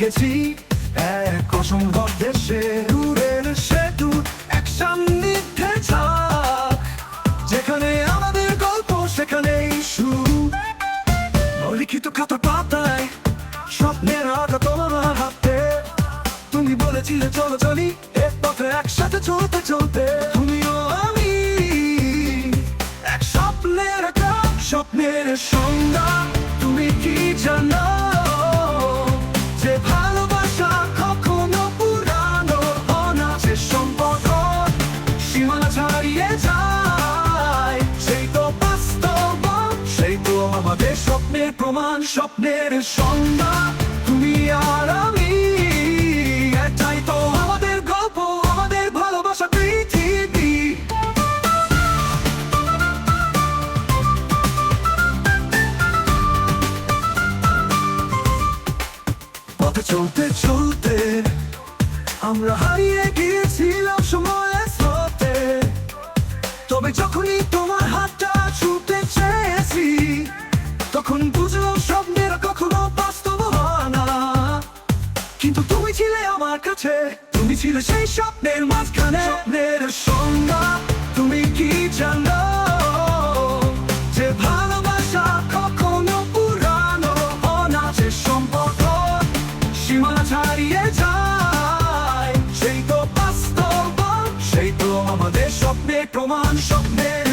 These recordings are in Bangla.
গেছি। এক অসম্ভব দেশে দূরের সেতু, এক সান্নিধ্যে যেখানে আমাদের গল্প, সেখানেই শুরু। অলিখিত খাতার পাতায় স্বপ্নের আঁকা তোমার হাতে। তুমি বলেছিলে, চলো, চলি এ পথে একসাথে চলতে চলতে। তুমিও আমি এক স্বপ্নের একা স্বপ্নের সংজ্ঞা। তুমি কি জানো? প্রমাণ স্বপ্নের সংজ্ঞা তুমি আর আমি। এটাই তো আমাদের গল্প, আমাদের ভালোবাসা পৃথিবী। পথে চলতে চলতে আমরা হারিয়ে গিয়েছিলাম সময়ের স্রোতে। তবে যখনই তোমার হাতটা ছুটে চেয়েছি, তখন তুমি ছিলে সেই স্বপ্নের মাঝখানে। স্বপ্নের সংজ্ঞা তুমি কি জানো? যে ভালোবাসা কখনো পুরানো অনাচের সম্পর্ক সীমানা ছাড়িয়ে যায়। সেই তো বাস্তব, সেই তো আমাদের স্বপ্নের প্রমাণ, স্বপ্নের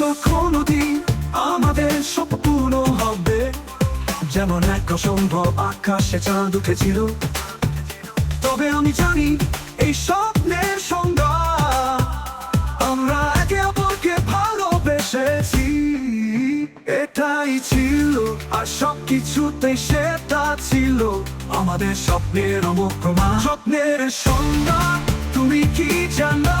কোনোদিন আমাদের হবে। যেমন এক অসম্ভব আকাশে চাঁদ উঠেছিল। তবে আমি জানি এই স্বপ্নের সংজ্ঞা আমরা একে অপরকে ভালোবেসেছি। এটাই ছিল আর সব কিছুতেই সেটা ছিল আমাদের স্বপ্নের অমুক স্বপ্নের সংজ্ঞা তুমি কি জানো?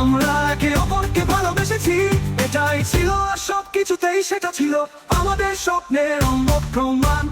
আমরা একে অপরকে ভালোবেসেছি। এটাই ছিল আর সব কিছুতেই সেটা ছিল আমাদের স্বপ্নের অঙ্গ প্রমাণ।